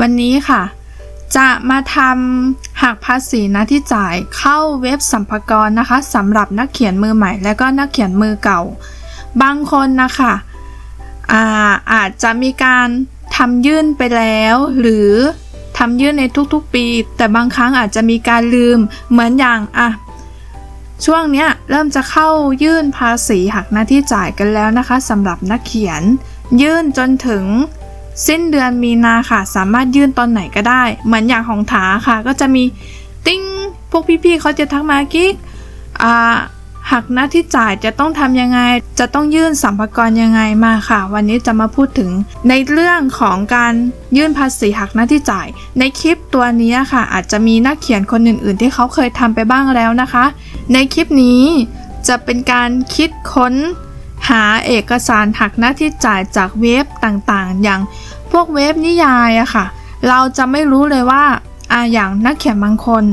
วันนี้ค่ะ จะมาทำหักภาษีหน้าที่จ่ายเข้าเว็บสัมภากรนะคะสำหรับนักเขียนมือใหม่ และก็นักเขียนมือเก่า บางคนนะคะอาอาจจะมีการทำยื่นไปแล้ว หรือทำยื่นในทุกๆปี แต่บางครั้งอาจจะมีการลืมเหมือนอย่างอะช่วงเนี้ยเริ่มจะเข้ายื่นภาษีหักหน้าที่จ่ายกันแล้วนะคะสำหรับนักเขียน ยื่นจนถึง สิ้นเดือนมีนาค่ะ สามารถยื่นตอนไหนก็ได้ เหมือนอย่างของถาค่ะ ก็จะมีติ้งพวกพี่ๆเขาจะทักมากิ๊กอ่าหักหน้าที่จ่ายจะต้องทำยังไง จะต้องยื่นสัมภาระยังไงมาค่ะ วันนี้จะมาพูดถึงในเรื่องของการยื่นภาษีหักหน้าที่จ่าย ในคลิปตัวนี้ค่ะ อาจจะมีนักเขียนคนอื่น ๆ ที่เขาเคยทำไปบ้างแล้วนะคะ ในคลิปนี้จะเป็นการคิดค้น หาเอกสารหักหน้าที่จ่ายจากเว็บต่างๆ อย่างพวกเว็บนิยายอะค่ะ เราจะไม่รู้เลยว่าอะอย่างนักเขียนบางคน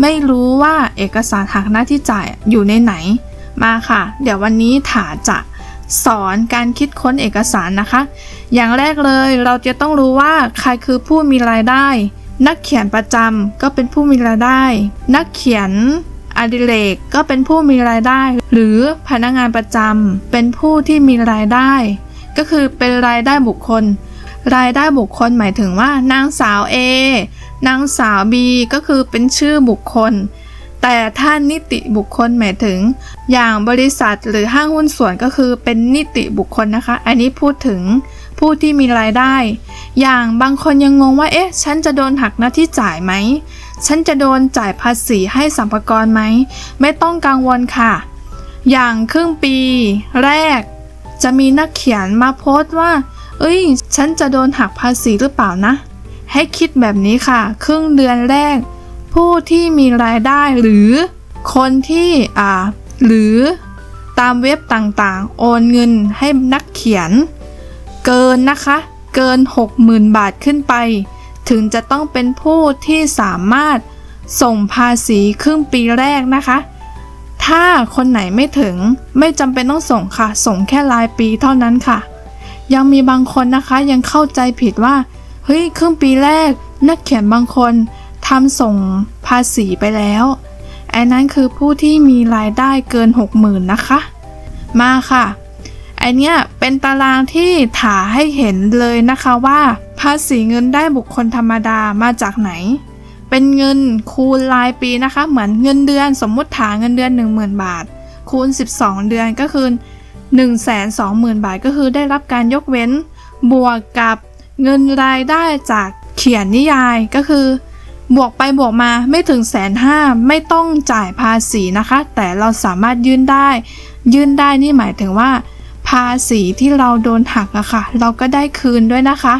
ไม่รู้ว่าเอกสารหักหน้าที่จ่ายอยู่ในไหน มาค่ะ เดี๋ยววันนี้ถาจะสอนการคิดค้นเอกสารนะคะ อย่างแรกเลยเราจะต้องรู้ว่าใครคือผู้มีรายได้ นักเขียนประจำก็เป็นผู้มีรายได้ นักเขียน อดิเรกก็เป็นผู้มีรายได้ หรือพนักงานประจำเป็นผู้ที่มีรายได้ ก็คือเป็นรายได้บุคคล รายได้บุคคลหมายถึงว่านางสาว A นางสาว B ก็คือเป็นชื่อบุคคล แต่ถ้านิติบุคคลหมายถึง อย่างบริษัทหรือห้างหุ้นส่วนก็คือเป็นนิติบุคคลนะคะ อันนี้พูดถึงผู้ที่มีรายได้ อย่างบางคนยังงงว่า เอ๊ะ ฉันจะโดนหักหน้าที่จ่ายไหม ฉันจะโดนจ่ายภาษีให้สัมภาระไหม ไม่ต้องกังวลค่ะ อย่างครึ่งปีแรก จะมีนักเขียนมาโพสต์ว่า เอ้ย ฉันจะโดนหักภาษีหรือเปล่านะ ให้คิดแบบนี้ค่ะ ครึ่งเดือนแรก ผู้ที่มีรายได้หรือคนที่อ่าหรือตามเว็บต่างๆ โอนเงินให้นักเขียน เกินนะคะ เกิน 60,000 บาทขึ้นไป ถึงจะต้องเป็นผู้ที่สามารถส่งภาษีครึ่งปีแรกนะคะ ถ้าคนไหนไม่ถึงไม่จำเป็นต้องส่งค่ะ ส่งแค่รายปีเท่านั้นค่ะ ยังมีบางคนนะคะยังเข้าใจผิดว่าเฮ้ยครึ่งปีแรก นักเขียนบางคนทำส่งภาษีไปแล้วอันนั้นคือผู้ที่มีรายได้เกิน 60,000นะคะ มาค่ะอันเนี้ยเป็นตารางที่ถาให้เห็นเลยนะคะว่า ภาษีเงินได้บุคคลธรรมดามาจากไหน เป็นเงินคูณรายปีนะคะ เหมือนเงินเดือนสมมุติถานเงินเดือน 10,000 บาท คูณ 12 เดือนก็คือ 120,000 บาท ก็คือได้รับการยกเว้น บวกกับเงินรายได้จากเขียนนิยายก็คือบวกไปบวกมาไม่ถึงแสนห้าไม่ต้องจ่ายภาษีนะคะ แต่เราสามารถยื่นได้ ยื่นได้นี่หมายถึงว่า ภาษีที่เราโดนหักอะค่ะ เราก็ได้คืนด้วยนะคะ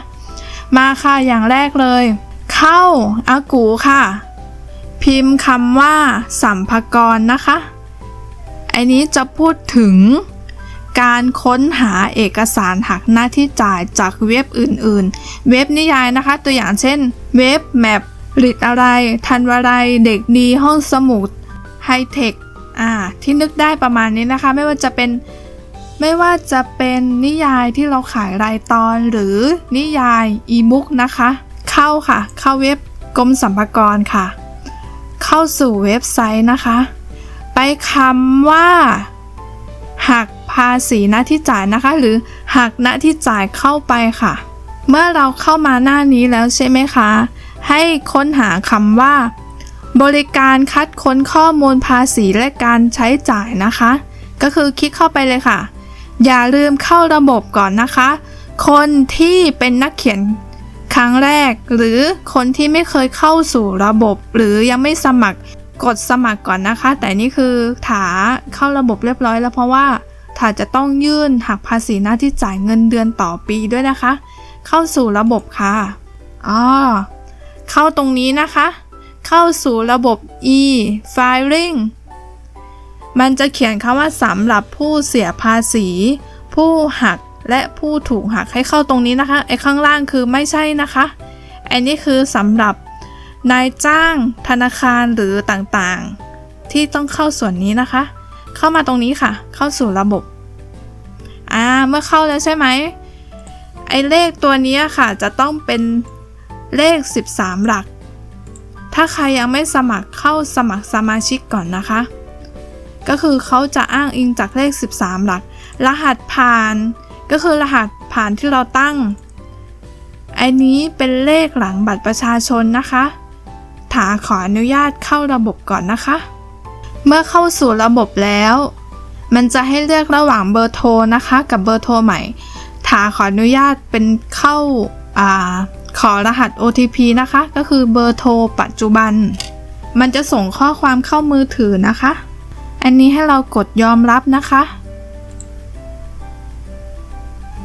มาค่ะอย่างแรกเลย เข้าอากูค่ะ พิมพ์คำว่า สัมภากรนะคะ อันนี้จะพูดถึงการค้นหาเอกสารหักหน้าที่จ่ายจากเว็บอื่นๆ เว็บนิยายนะคะ ตัวอย่างเช่น เว็บแมปริดอะไร ทันวไรเด็กดีห้องสมุดไฮเทคอ่าที่นึกได้ประมาณนี้นะคะ ไม่ว่าจะเป็น ไม่ว่าจะเป็นนิยายที่เราขายรายตอนหรือนิยายอีบุ๊กนะคะ เข้าค่ะ เข้าเว็บกรมสรรพากรค่ะ เข้าสู่เว็บไซต์นะคะ ไปคำว่าหักภาษีหน้าที่จ่ายนะคะ หรือหักหน้าที่จ่ายเข้าไปค่ะ เมื่อเราเข้ามาหน้านี้แล้วใช่ไหมคะ ให้ค้นหาคำว่า บริการคัดค้นข้อมูลภาษีและการใช้จ่ายนะคะ ก็คือคลิกเข้าไปเลยค่ะ อย่าลืมเข้าระบบก่อนนะคะ คนที่เป็นนักเขียนครั้งแรก หรือคนที่ไม่เคยเข้าสู่ระบบ หรือยังไม่สมัครกดสมัครก่อนนะคะ แต่นี่คือถาเข้าระบบเรียบร้อยแล้วเพราะว่าถาจะต้องยื่นหักภาษีหน้าที่จ่ายเงินเดือนต่อปีด้วยนะคะ เข้าสู่ระบบค่ะอ๋อเข้าตรงนี้นะคะ เข้าสู่ระบบ e-filing มันจะเขียนคำว่าสำหรับผู้เสียภาษี ผู้หักและผู้ถูกหักให้เข้าตรงนี้นะคะไอ้ข้างล่างคือไม่ใช่นะคะอันนี้คือสำหรับนายจ้างธนาคารหรือต่างๆ ที่ต้องเข้าส่วนนี้นะคะ เข้ามาตรงนี้ค่ะ เข้าสู่ระบบอ่าเมื่อเข้าแล้วใช่ไหมไอ้เลขตัวนี้ค่ะจะต้องเป็นเลข 13 หลัก ถ้าใครยังไม่สมัครเข้าสมัครสมาชิกก่อนนะคะ ก็คือเขาจะอ้างอิงจากเลข 13 หลัก รหัสผ่านก็คือรหัสผ่านที่เราตั้ง อันนี้เป็นเลขหลังบัตรประชาชนนะคะ ถาขออนุญาตเข้าระบบก่อนนะคะ เมื่อเข้าสู่ระบบแล้ว มันจะให้เลือกระหว่างเบอร์โทรนะคะ กับเบอร์โทรใหม่ ถาขออนุญาตเป็นเข้าอาขอรหัส OTP นะคะ ก็คือเบอร์โทรปัจจุบัน มันจะส่งข้อความเข้ามือถือนะคะ อันนี้ให้เรากดยอมรับนะคะ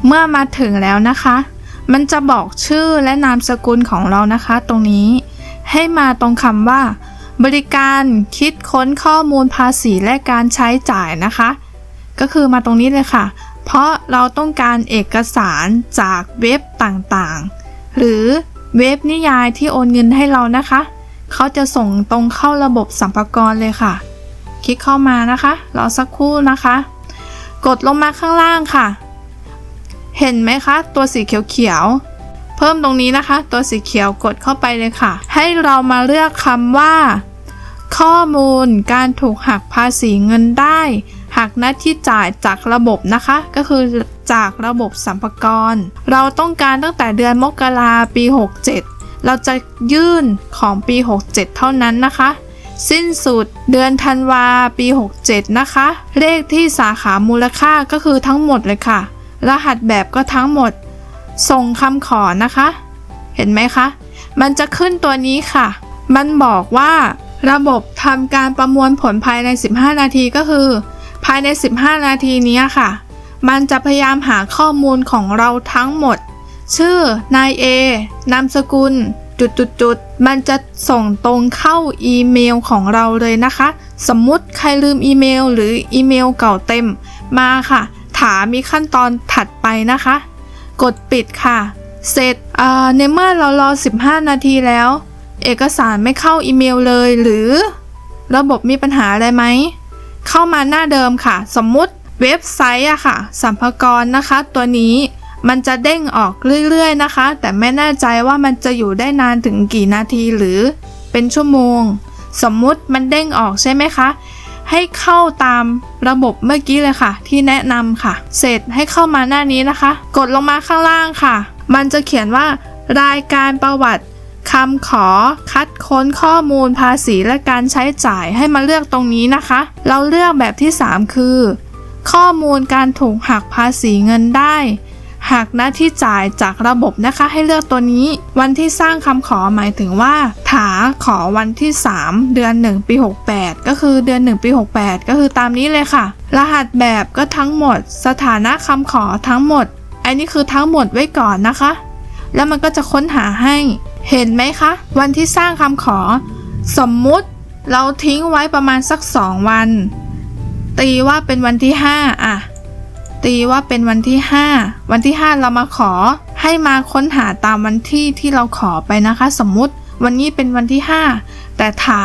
เมื่อมาถึงแล้วนะคะ มันจะบอกชื่อและนามสกุลของเรานะคะ ตรงนี้ให้มาตรงคำว่า บริการคิดค้นข้อมูลภาษีและการใช้จ่ายนะคะ ก็คือมาตรงนี้เลยค่ะ เพราะเราต้องการเอกสารจากเว็บต่างๆ หรือเว็บนิยายที่โอนเงินให้เรานะคะ เขาจะส่งตรงเข้าระบบสัมภาระเลยค่ะ ลิกเข้ามานะคะรอสักครู่นะคะ กดลงมาข้างล่างค่ะ เห็นไหมคะ ตัวสีเขียวๆเพิ่มตรงนี้นะคะ ตัวสีเขียวกดเข้าไปเลยค่ะ ให้เรามาเลือกคำว่า ข้อมูลการถูกหักภาษีเงินได้หักหน้าที่จ่ายจากระบบนะคะ ก็คือจากระบบสัมภากระเราต้องการตั้งแต่เดือนมกราปี 67 เราจะยื่นของปี 67 เท่านั้นนะคะ สิ้นสุดเดือนธันวาปี 67 นะคะ เลขที่สาขามูลค่าก็คือทั้งหมดเลยค่ะ รหัสแบบก็ทั้งหมด ส่งคำขอนะคะ เห็นไหมคะ มันจะขึ้นตัวนี้ค่ะ มันบอกว่าระบบทำการประมวลผลภายใน 15 นาทีก็คือ ภายใน 15 นาทีนี้ค่ะ มันจะพยายามหาข้อมูลของเราทั้งหมด ชื่อนายเอนามสกุล จุดๆๆ มันจะส่งตรงเข้าอีเมลของเราเลยนะคะ สมมุติใครลืมอีเมลหรืออีเมลเก่าเต็มมาค่ะ ถามมีขั้นตอนถัดไปนะคะ กดปิดค่ะ เสร็จในเมื่อเรารอ 15 นาทีแล้ว เอกสารไม่เข้าอีเมลเลยหรือ ระบบมีปัญหาอะไรไหม เข้ามาหน้าเดิมค่ะ สมมุติเว็บไซต์อะค่ะสัมภากระนะคะ ตัวนี้ มันจะเด้งออกเรื่อยๆนะคะ แต่ไม่แน่ใจว่ามันจะอยู่ได้นานถึงกี่นาทีหรือเป็นชั่วโมง สมมุติมันเด้งออกใช่ไหมคะ ให้เข้าตามระบบเมื่อกี้เลยค่ะ ที่แนะนำค่ะ เสร็จให้เข้ามาหน้านี้นะคะ กดลงมาข้างล่างค่ะ มันจะเขียนว่ารายการประวัติคำขอคัดค้นข้อมูลภาษีและการใช้จ่ายให้มาเลือกตรงนี้นะคะ เราเลือกแบบที่ 3 คือ ข้อมูลการถูกหักภาษีเงินได้ หักหน้าที่จ่ายจากระบบนะคะให้เลือกตัวนี้ วันที่สร้างคำขอหมายถึงว่า ถาขอวันที่ 3 เดือน 1 ปี 68 ก็คือเดือน 1 ปี 68 ก็คือตามนี้เลยค่ะ รหัสแบบก็ทั้งหมด สถานะคำขอทั้งหมด อันนี้คือทั้งหมดไว้ก่อนนะคะ แล้วมันก็จะค้นหาให้ เห็นไหมคะ วันที่สร้างคำขอ สมมุติเราทิ้งไว้ประมาณสัก 2 วัน ตีว่าเป็นวันที่ 5 อะ ตีว่าเป็นวันที่ 5 วันที่ 5 เรามาขอ ให้มาค้นหาตามวันที่ที่เราขอไปนะคะ สมมุติวันนี้เป็นวันที่ 5 แต่ถา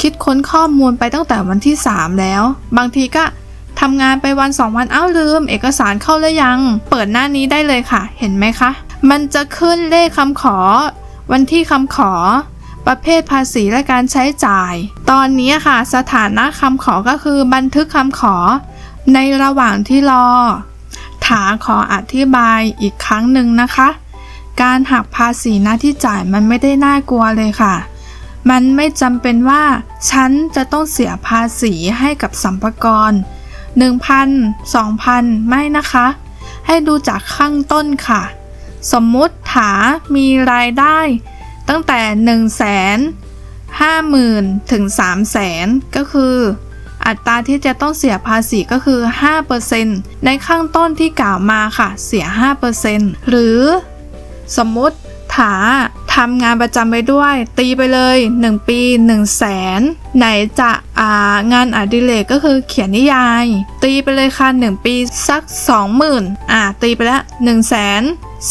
คิดค้นข้อมูลไปตั้งแต่วันที่ 3 แล้ว บางทีก็ทำงานไปวันสองวันอ้าวลืม เอกสารเข้าหรือยัง เปิดหน้านี้ได้เลยค่ะ เห็นไหมคะ มันจะขึ้นเลขคำขอ วันที่คำขอ ประเภทภาษีและการใช้จ่าย ตอนนี้ค่ะ สถานะคำขอก็คือบันทึกคำขอ ในระหว่างที่รอ ถาขออธิบายอีกครั้งหนึ่งนะคะ การหักภาษีหน้าที่จ่ายมันไม่ได้น่ากลัวเลยค่ะ มันไม่จำเป็นว่า ฉันจะต้องเสียภาษีให้กับสัมภากระ1,000 2,000 ไม่นะคะ ให้ดูจากข้างต้นค่ะ สมมุติถามีรายได้ ตั้งแต่1 5 0 0 0 0 ถึง 3 0 0 0 0 0 ก็คือ อัตราที่จะต้องเสียภาษีก็คือ 5%ในข้างต้นที่กล่าวมาค่ะ เสีย 5%หรือสมมุติถาทำงานประจำไปด้วย ตีไปเลย 1 ปี 1 0 0 0 0แสนไหนจะางานอดิเรกก็คือเขียนนิยาย ตีไปเลยค่ะ 1 ปีสัก 20,000อ่าตีไปแล้ว1 4 0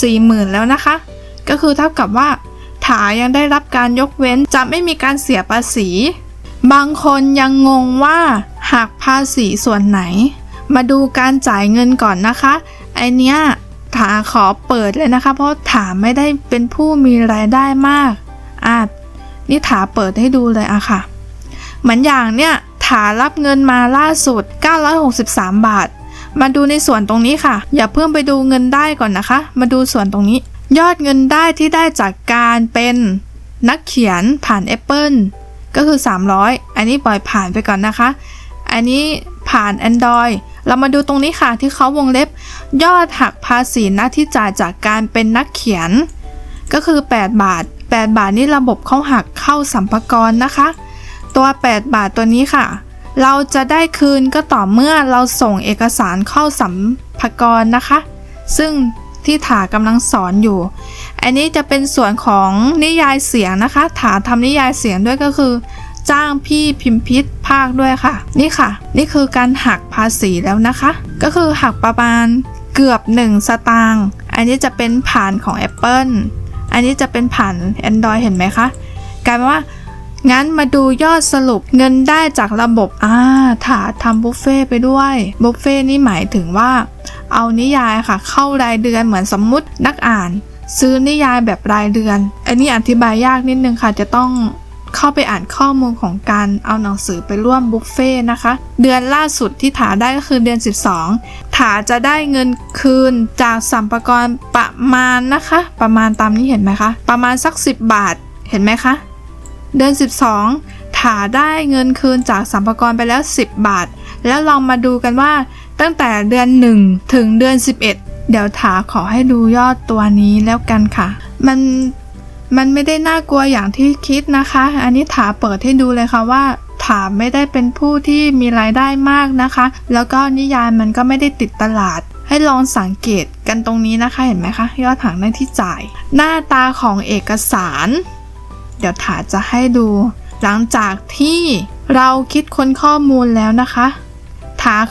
0 0 0แล้วนะคะ ก็คือเท่ากับว่าถายังได้รับการยกเว้นจะไม่มีการเสียภาษี บางคนยังงงว่าหักภาษีส่วนไหน มาดูการจ่ายเงินก่อนนะคะ ไอเนี้ยถาขอเปิดเลยนะคะ เพราะถาไม่ได้เป็นผู้มีรายได้มากอะนี่ถาเปิดให้ดูเลยอะค่ะ เหมือนอย่างเนี่ยถารับเงินมาล่าสุด 963 บาท มาดูในส่วนตรงนี้ค่ะ อย่าเพิ่งไปดูเงินได้ก่อนนะคะ มาดูส่วนตรงนี้ ยอดเงินได้ที่ได้จากการเป็นนักเขียนผ่าน Apple ก็คือ 300 อันนี้ปล่อยผ่านไปก่อนนะคะ อันนี้ผ่าน Android เรามาดูตรงนี้ค่ะที่เขาวงเล็บ ยอดหักภาษีหน้าที่จ่ายจากการเป็นนักเขียน ก็คือ 8 บาท 8 บาทนี่ระบบเขาหักเข้าสัมภากรนะคะ ตัว 8 บาทตัวนี้ค่ะ เราจะได้คืนก็ต่อเมื่อเราส่งเอกสารเข้าสัมภากรนะคะ ซึ่ง ที่ถากำลังสอนอยู่ อันนี้จะเป็นส่วนของนิยายเสียงนะคะ ถาทำนิยายเสียงด้วยก็คือ จ้างพี่พิมพิษภาคด้วยค่ะ นี่ค่ะ นี่คือการหักภาษีแล้วนะคะ ก็คือหักประมาณเกือบ 1 สตางค์อันนี้จะเป็นผ่านของ Apple อันนี้จะเป็นผ่าน Android เห็นไหมคะกลายเป็นว่างั้นมาดูยอดสรุปเงินได้จากระบบอ่าถาทำบุฟเฟ่ไปด้วย บุฟเฟ่นี่หมายถึงว่า เอานิยายค่ะ เข้ารายเดือนเหมือนสมมุตินักอ่าน ซื้อนิยายแบบรายเดือน อันนี้อธิบายยากนิดนึงค่ะ จะต้องเข้าไปอ่านข้อมูลของการเอาหนังสือไปร่วมบุฟเฟ่นะคะ เดือนล่าสุดที่ถาได้ก็คือเดือน 12 ถาจะได้เงินคืนจากสัมภากรประมาณนะคะ ประมาณตามนี้เห็นไหมคะ ประมาณสัก 10 บาทเห็นไหมคะ เดือน 12 ถาได้เงินคืนจากสัมภากรไปแล้ว 10 บาท แล้วลองมาดูกันว่า ตั้งแต่เดือน 1 ถึงเดือน 11 เดี๋ยวถาขอให้ดูยอดตัวนี้แล้วกันค่ะ มันมันไม่ได้น่ากลัวอย่างที่คิดนะคะ อันนี้ถาเปิดให้ดูเลยค่ะว่าถาไม่ได้เป็นผู้ที่มีรายได้มากนะคะ แล้วก็นิยายมันก็ไม่ได้ติดตลาด ให้ลองสังเกตกันตรงนี้นะคะเห็นไหมคะยอดถังได้ที่จ่าย หน้าตาของเอกสาร เดี๋ยวถาจะให้ดู หลังจากที่เราคิดค้นข้อมูลแล้วนะคะ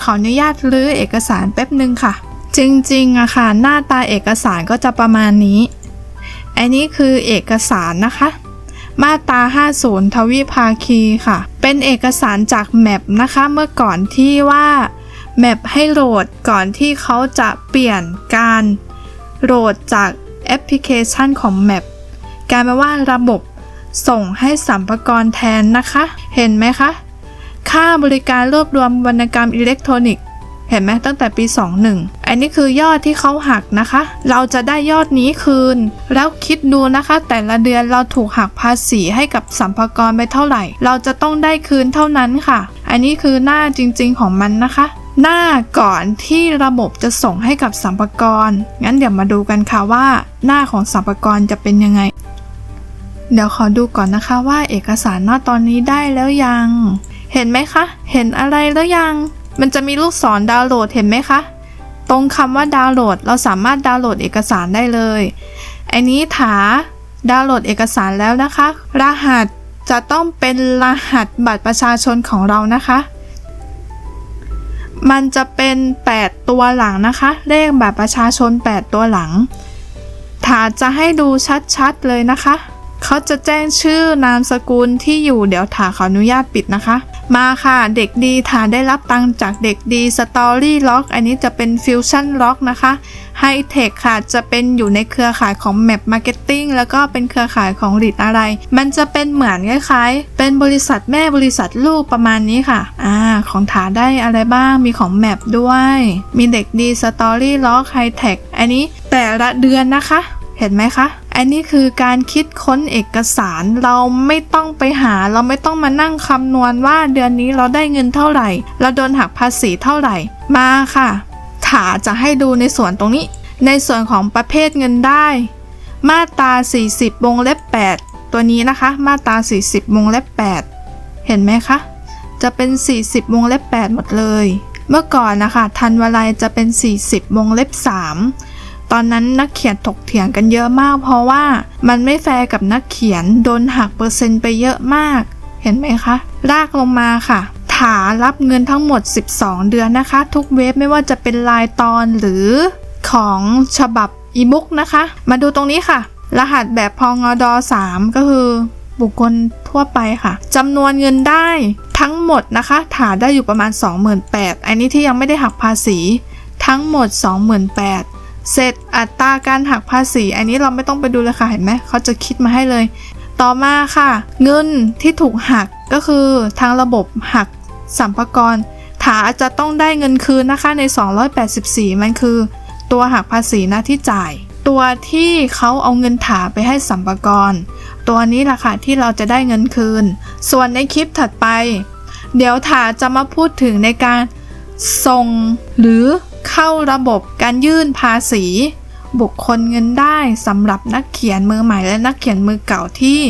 ขออนุญาตรื้อเอกสารแป๊บหนึ่งค่ะ จริงๆอะค่ะ หน้าตาเอกสารก็จะประมาณนี้ อันนี้คือเอกสารนะคะ มาตรา50 ทวิภาคีค่ะ เป็นเอกสารจากแมปนะคะ เมื่อก่อนที่ว่าแมปให้โหลดก่อนที่เขาจะเปลี่ยนการโหลดจากแอปพลิเคชันของแมปกลายเป็นว่าระบบส่งให้สัมภาระแทนนะคะ เห็นไหมคะ ค่าบริการรวบรวมวรรณกรรมอิเล็กทรอนิกส์เห็นไหมตั้งแต่ปี 21 อันนี้คือยอดที่เขาหักนะคะ เราจะได้ยอดนี้คืน แล้วคิดดูนะคะ แต่ละเดือนเราถูกหักภาษีให้กับสัมภากระไปเท่าไหร่ เราจะต้องได้คืนเท่านั้นค่ะ อันนี้คือหน้าจริงๆของมันนะคะ หน้าก่อนที่ระบบจะส่งให้กับสัมภากระงั้นเดี๋ยวมาดูกันค่ะว่า หน้าของสัมภากระจะเป็นยังไง เดี๋ยวขอดูก่อนนะคะว่าเอกสารหน้าตอนนี้ได้แล้วยัง เห็นไหมคะ เห็นอะไรแล้วยัง มันจะมีลูกศรดาวน์โหลดเห็นไหมคะ ตรงคำว่าดาวน์โหลด เราสามารถดาวน์โหลดเอกสารได้เลยอันนี้ถาดาวน์โหลดเอกสารแล้วนะคะ รหัสจะต้องเป็นรหัสบัตรประชาชนของเรานะคะ มันจะเป็น 8 ตัวหลังนะคะ เลขบัตรประชาชน 8 ตัวหลัง ถาจะให้ดูชัดๆเลยนะคะ เขาจะแจ้งชื่อนามสกุลที่อยู่เดี๋ยวถาขออนุญาตปิดนะคะ มาค่ะเด็กดีถานได้รับตังค์จากเด็กดีสตอรี่ล็อกอันนี้จะเป็นฟิวชั่นล็อกนะคะไฮเทคค่ะจะเป็นอยู่ในเครือข่ายของ Map Marketing แล้วก็เป็นเครือข่ายของ l ิดอะไร มันจะเป็นเหมือนคล้ายๆ เป็นบริษัทแม่บริษัทลูกประมาณนี้ค่ะอ่าของถานได้อะไรบ้างมีของ Map ด้วย มีเด็กดีสตอรี่ล็อกไฮเทคอันนี้แต่ละเดือนนะคะ เห็นไหมคะ อันนี้คือการคิดค้นเอกสารเราไม่ต้องไปหา เราไม่ต้องมานั่งคำนวณว่าเดือนนี้เราได้เงินเท่าไหร่ เราโดนหักภาษีเท่าไหร่ มาค่ะถาจะให้ดูในส่วนตรงนี้ ในส่วนของประเภทเงินได้ มาตรา 40 วงเล็บ 8 ตัวนี้นะคะ มาตรา 40 วงเล็บ 8 เห็นไหมคะ จะเป็น 40 วงเล็บ 8 หมดเลย เมื่อก่อนนะคะ ทันวลัยจะเป็น 40 วงเล็บ 3 ตอนนั้นนักเขียนถกเถียงกันเยอะมาก เพราะว่ามันไม่แฟร์กับนักเขียนโดนหักเปอร์เซ็นต์ไปเยอะมาก เห็นไหมคะ ลากลงมาค่ะถารับเงินทั้งหมด 12 เดือนนะคะ ทุกเว็บไม่ว่าจะเป็นลายตอนหรือของฉบับอีบุ๊กนะคะ มาดูตรงนี้ค่ะ รหัสแบบพองอด3ก็คือบุคคลทั่วไปค่ะจำนวนเงินได้ทั้งหมดนะคะถาได้อยู่ประมาณ 28,000อันนี้ที่ยังไม่ได้หักภาษี ทั้งหมด 28,000 เสร็จอัตราการหักภาษี อันนี้เราไม่ต้องไปดูเลยค่ะเห็นไหมเขาจะคิดมาให้เลย ต่อมาค่ะ เงินที่ถูกหักก็คือทางระบบหักสัมภากรถาจะต้องได้เงินคืนนะคะใน 284 มันคือ ตัวหักภาษีน้าที่จ่าย ตัวที่เขาเอาเงินถาไปให้สัมภากรตัวนี้แหละค่ะที่เราจะได้เงินคืน ส่วนในคลิปถัดไป เดี๋ยวถาจะมาพูดถึงในการส่งหรือ เข้าระบบการยื่นภาษี บุคคลเงินได้สำหรับนักเขียนมือใหม่และนักเขียนมือเก่าที่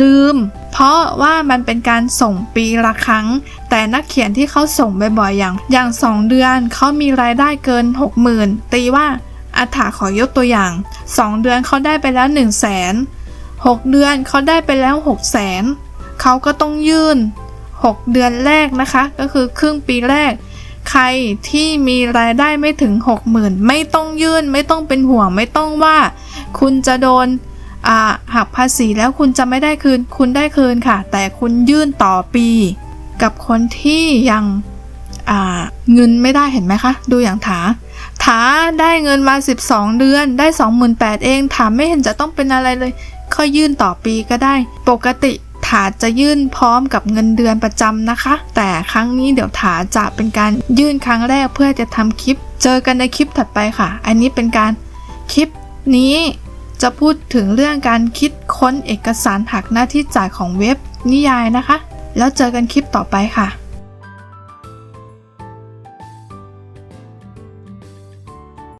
ลืม เพราะว่ามันเป็นการส่งปีละครั้ง แต่นักเขียนที่เขาส่งบ่อยๆอย่าง อย่าง 2 เดือนเขามีรายได้เกิน 60,000 ตีว่าอัฐาขอยกตัวอย่าง 2 เดือนเขาได้ไปแล้ว 1 0 0 0 0แสน6เดือนเขาได้ไปแล้ว 6 0 0แสนเขาก็ต้องยื่น 6 เดือนแรกนะคะ ก็คือครึ่งปีแรก ใครที่มีรายได้ไม่ถึง 60,000 ไม่ต้องยื่นไม่ต้องเป็นห่วงไม่ต้องว่า คุณจะโดนหักภาษีแล้วคุณจะไม่ได้คืน คุณได้คืนค่ะ แต่คุณยื่นต่อปี กับคนที่ยังเงินไม่ได้เห็นไหมคะ ดูอย่างถาถาได้เงินมา 12 เดือนได้ 28,000เองถามไม่เห็นจะต้องเป็นอะไรเลย ค่อยยื่นต่อปีก็ได้ ปกติ ถาจะยื่นพร้อมกับเงินเดือนประจำนะคะ แต่ครั้งนี้เดี๋ยวถาจะเป็นการยื่นครั้งแรกเพื่อจะทำคลิป เจอกันในคลิปถัดไปค่ะ อันนี้เป็นการคลิปนี้จะพูดถึงเรื่องการคิดค้นเอกสารหักหน้าที่จ่ายของเว็บนิยายนะคะ แล้วเจอกันคลิปต่อไปค่ะ